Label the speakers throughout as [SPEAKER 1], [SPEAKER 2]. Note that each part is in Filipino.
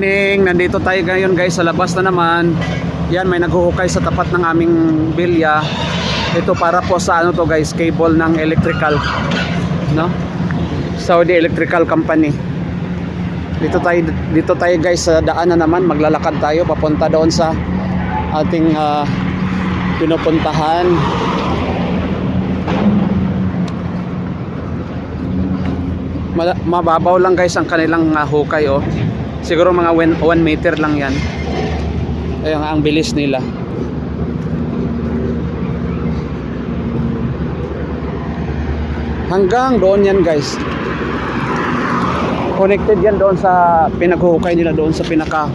[SPEAKER 1] Morning, nandito tayo ngayon guys sa labas na naman. Yan, may naghuhukay sa tapat ng aming bilya. Ito para po sa ano to guys, cable ng electrical. No? Saudi Electrical Company. Dito tayo dito tayo guys sa daan na naman, maglalakad tayo papunta doon sa ating ah, pinupuntahan. Ma- mababaw lang guys ang kanilang ah, hukay oh. Siguro mga 1 meter lang yan. Ayun ang bilis nila. Hanggang doon yan guys. Connected yan doon sa pinaghuhukay nila doon sa pinaka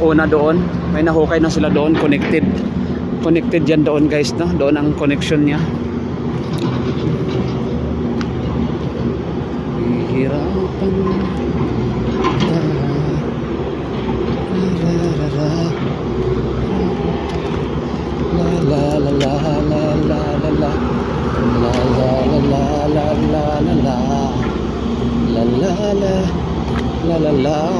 [SPEAKER 1] una doon. May nahukay na sila doon connected. Connected yan doon guys no. Doon ang connection niya. Hihirapan la la la la la La la la la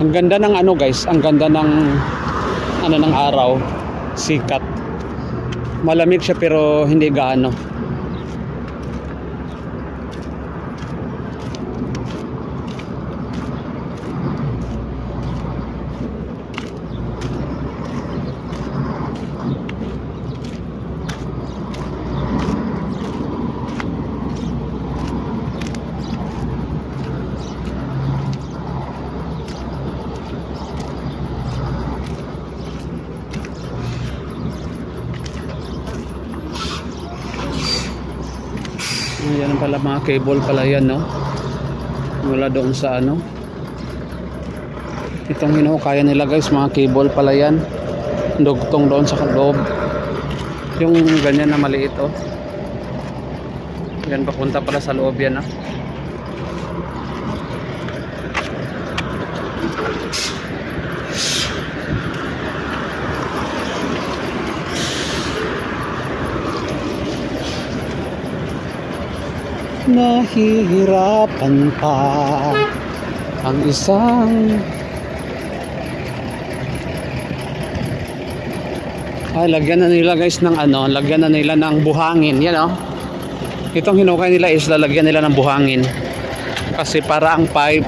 [SPEAKER 1] Ang ganda ng ano guys, ang ganda ng ano ng araw, sikat. Malamig siya pero hindi gaano. Ayan pala mga cable pala yan no. Mula doon sa ano. Itong hinuhukayan nila guys, mga cable pala yan. Dugtong doon sa loob. Yung ganyan na maliit oh. Yan papunta pala sa loob yan ah. Nahihirapan pa ang isang Ay, lagyan na nila guys ng ano, lagyan na nila ng buhangin, yan oh. Itong hinukay nila is lalagyan nila ng buhangin. Kasi para ang pipe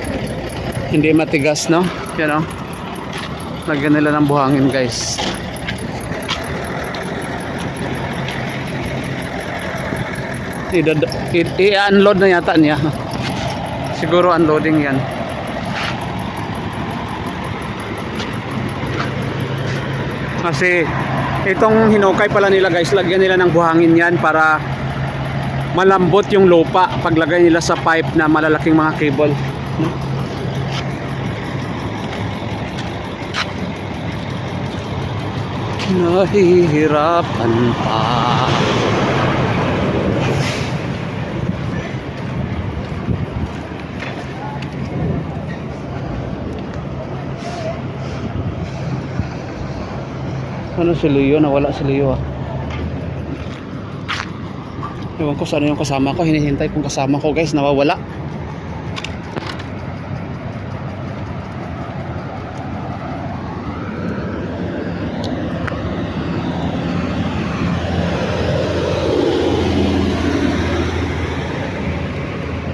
[SPEAKER 1] hindi matigas, no? Yan oh. Lagyan nila ng buhangin, guys. I-unload na yata niya. Siguro unloading yan. Kasi itong hinukay pala nila guys, lagyan nila ng buhangin yan para malambot yung lupa paglagay nila sa pipe na malalaking mga cable. Nahihirapan pa. Ano si Leo? Nawala si Leo ah. Ewan ko saan yung kasama ko. Hinihintay kong kasama ko guys. Nawawala.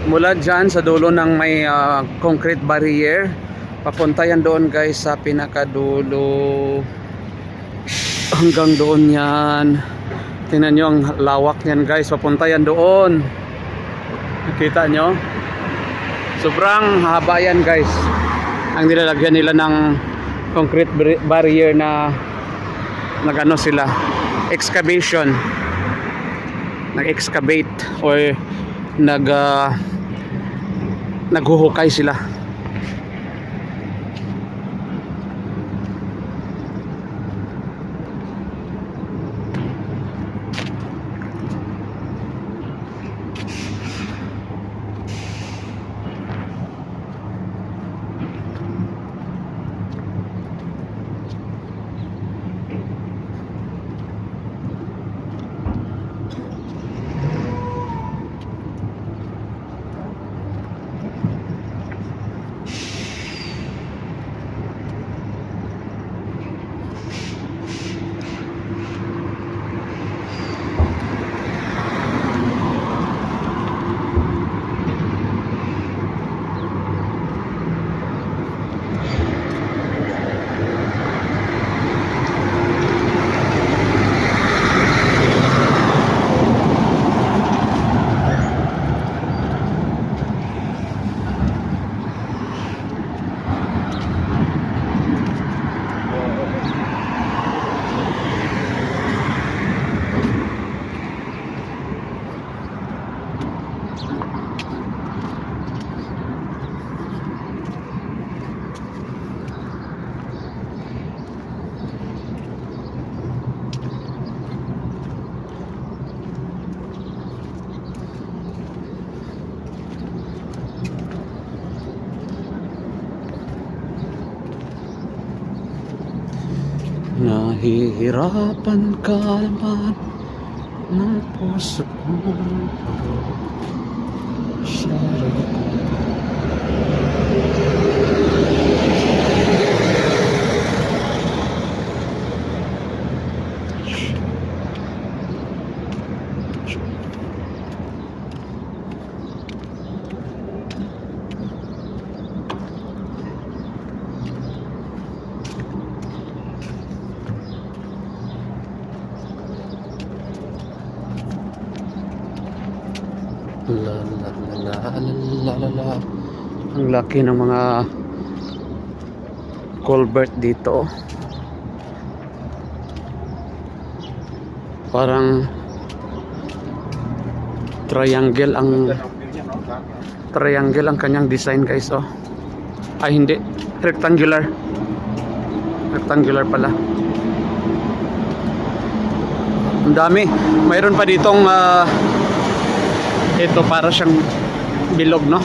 [SPEAKER 1] Mula dyan sa dulo ng may ah, concrete barrier. Papunta yan doon guys sa pinakadulo. Hanggang doon yan. Tingnan nyo ang lawak yan guys. Papunta yan doon. Nakita nyo? Sobrang haba yan guys. Ang nilalagyan nila ng concrete bar- barrier na nagano sila. Excavation. Nag-excavate or nag ah, naghuhukay sila. Nahihirapan ka naman ng puso ko Sarap ko La la la la la la la Ang laki ng mga culvert dito. Parang triangle ang triangle ang kanyang design guys oh. Ay hindi, rectangular. Rectangular pala. Ang dami. Mayroon pa ditong ah, ito para siyang bilog no?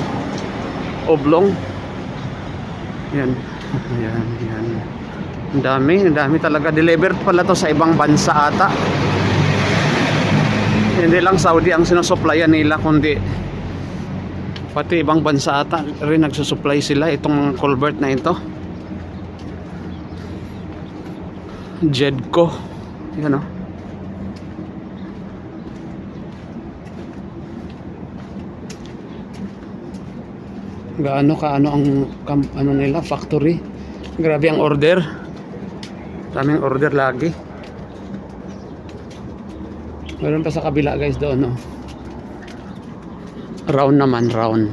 [SPEAKER 1] Oblong. Yan. Yan yan ang dami ang dami talaga. Delivered pala to sa ibang bansa ata. Hindi lang Saudi ang sinusuplayan nila kundi pati ibang bansa ata rin nagsusupply sila itong culvert na ito. Jedco. Yan oh gaano kaano ang kam, ano nila factory. Grabe ang order. Daming order lagi. Meron pa sa kabila guys doon no? Round naman round.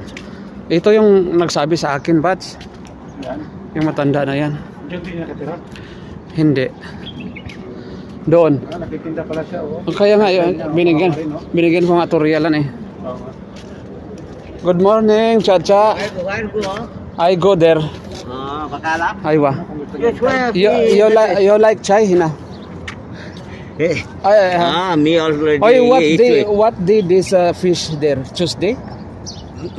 [SPEAKER 1] Ito yung nagsabi sa akin bats.
[SPEAKER 2] Yan.
[SPEAKER 1] yung matanda na yan.
[SPEAKER 2] Nakatira.
[SPEAKER 1] hindi doon.
[SPEAKER 2] Ah, nagtitinda pala siya, oh.
[SPEAKER 1] kaya nga yun, binigyan binigyan ko nga turyalan eh.
[SPEAKER 2] Oo.
[SPEAKER 1] Good morning chacha I go there
[SPEAKER 3] Ah,
[SPEAKER 1] aywa you, you, like, you like chai hina Ay, ay, ay.
[SPEAKER 3] ah, me already.
[SPEAKER 1] Oy, what
[SPEAKER 3] eat
[SPEAKER 1] day
[SPEAKER 3] it.
[SPEAKER 1] what day this uh, fish there? Tuesday?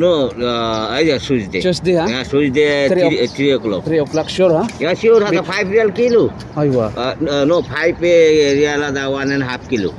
[SPEAKER 3] No, uh, I just Tuesday.
[SPEAKER 1] Tuesday, huh?
[SPEAKER 3] Yeah, Tuesday
[SPEAKER 1] Three
[SPEAKER 3] three, uh, three o'clock.
[SPEAKER 1] 3 o'clock sure, ha?
[SPEAKER 3] Yeah, sure, has five real kilo.
[SPEAKER 1] Ay, wa.
[SPEAKER 3] Uh, uh, no, five uh, real, the one and a half kilo.